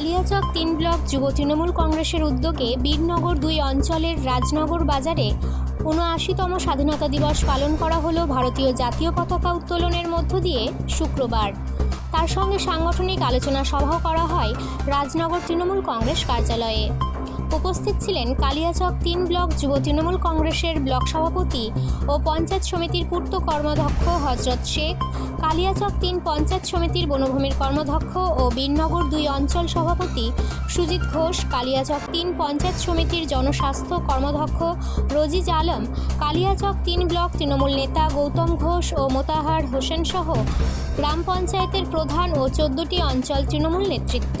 কালিয়াচক তিন ব্লক যুব তৃণমূল কংগ্রেসের উদ্যোগে বীরনগর দুই অঞ্চলের রাজনগর বাজারে উনআশিতম স্বাধীনতা দিবস পালন করা হলো ভারতীয় জাতীয় পতাকা উত্তোলনের মধ্য দিয়ে শুক্রবার। তার সঙ্গে সাংগঠনিক আলোচনা সভা করা হয় রাজনগর তৃণমূল কংগ্রেস কার্যালয়ে। উপস্থিত ছিলেন কালিয়াচক তিন ব্লক যুব তৃণমূল কংগ্রেসের ব্লক সভাপতি ও পঞ্চায়েত সমিতির পূর্ত কর্মাধ্যক্ষ হজরত শেখ কালিয়াচক তিন পঞ্চায়েত সমিতির বনভূমির কর্মাধ্যক্ষ ও বীরনগর দুই অঞ্চল সভাপতি সুজিত ঘোষ কালিয়াচক তিন পঞ্চায়েত সমিতির জনস্বাস্থ্য কর্মাধ্যক্ষ রজিজ আলম কালিয়াচক তিন ব্লক তৃণমূল নেতা গৌতম ঘোষ ও মোতাহার হোসেন সহ গ্রাম পঞ্চায়েতের প্রধান ও চোদ্দটি অঞ্চল তৃণমূল নেতৃত্ব।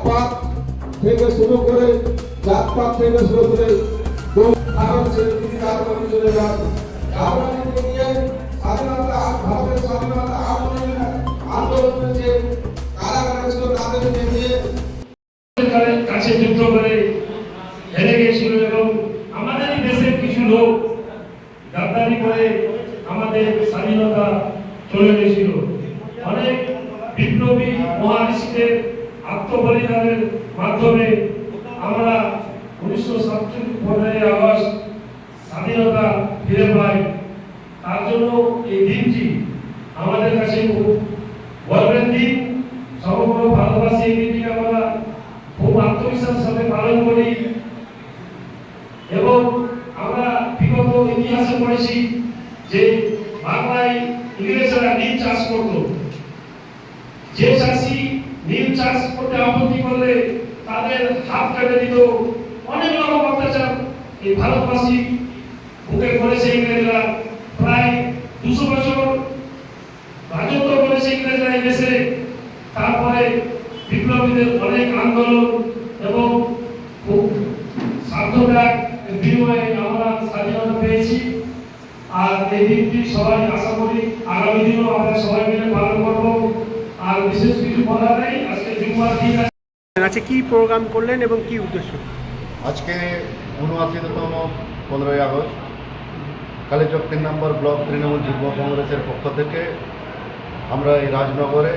থেকে শুরু করে জাতপাত থেকে শুরু করে স্বাধীনতা কাছে যুদ্ধ করে এবং দেশের কিছু লোক করে আমাদের স্বাধীনতা চলে গেছিল অনেক বিপ্লবী মহারিষিদের আত্মবলিদানের মাধ্যমে আমরা উনিশশো সাতচল্লিশ পনেরোই স্বাধীনতা ফিরে পাই। তার জন্য এই দিনটি আমাদের কাছে খুব গর্বের দিন। সমগ্র ভারতবাসী এই দিনটিকে আমরা খুব আত্মবিশ্বাসের সাথে পালন করি এবং আমরা বিগত ইতিহাসে পড়েছি যে বাংলায় ইংরেজরা নীল চাষ করত। যে চাষি চাষ করতে আপত্তি করলে তাদের হাত কেটে দিত। অনেক রকম অত্যাচার। এই ভারতবাসী বুকে করেছে ইংরেজরা। প্রায় দুশো বছর রাজত্ব করেছে ইংরেজরা এই দেশে। তারপরে বিপ্লবীদের অনেক আন্দোলন এবং খুব সার্থক বিনিময়ে আমরা স্বাধীনতা পেয়েছি। আর এই দিনটি সবাই আশা করি আগামী দিনও আমরা সবাই মিলে পালন করব। আর বিশেষ কিছু বলার নেই। আজকে দিন আচ্ছা কি প্রোগ্রাম করলেন এবং কি উদ্দেশ্য? আজকে উনআশিতম পনেরোই আগস্ট কালীচক তিন নম্বর ব্লক তৃণমূল যুব কংগ্রেসের পক্ষ থেকে আমরা এই রাজনগরে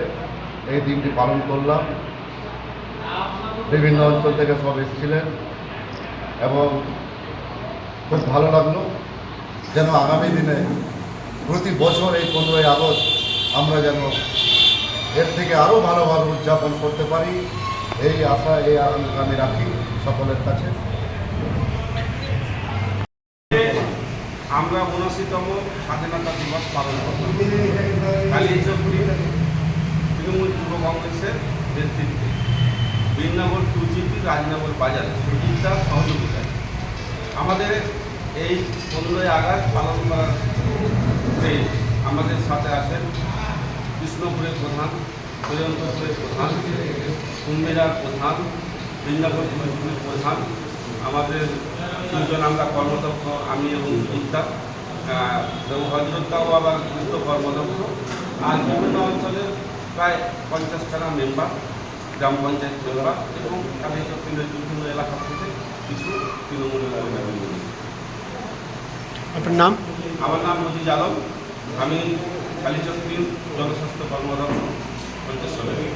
এই দিনটি পালন করলাম। বিভিন্ন অঞ্চল থেকে সব এসেছিলেন এবং খুব ভালো লাগল যেন আগামী দিনে প্রতি বছর এই পনেরোই আগস্ট আমরা যেন এর থেকে আরও ভালোভাবে উদযাপন করতে পারি। এই আশা, এই আমি রাখি সকলের কাছে। আমরা উনআশিতম স্বাধীনতা দিবস পালন কালিয়াচকপুরি তৃণমূল যুব কংগ্রেসের নেতৃত্বে বীরনগর টুজিপি রাজনগর বাজারে সুচিন্তার সহযোগিতায় আমাদের এই পনেরোই আগস্ট পালন করার আমাদের সাথে আছেন কৃষ্ণপুরের প্রধান কৈরন্তপুরের প্রধান কুম্ভেরার প্রধান বৃন্দাবন টুজিপির প্রধান আমাদের দুজন আমরা কর্মদক্ষ আমি এবং আহ, এবং হজরতটাও আবার গুরুত্ব কর্মদক্ষ। আর বিভিন্ন অঞ্চলের প্রায় পঞ্চাশখানা মেম্বার গ্রাম পঞ্চায়েত মেম্বার এবং কালীচক্রের বিভিন্ন এলাকা থেকে কিছু তৃণমূলের আপনার নাম? আমার নাম মজিজ আলম। আমি কালীচক্রীর জনস্বাস্থ্য কর্মদক্ষ পঞ্চায়েত সমিতি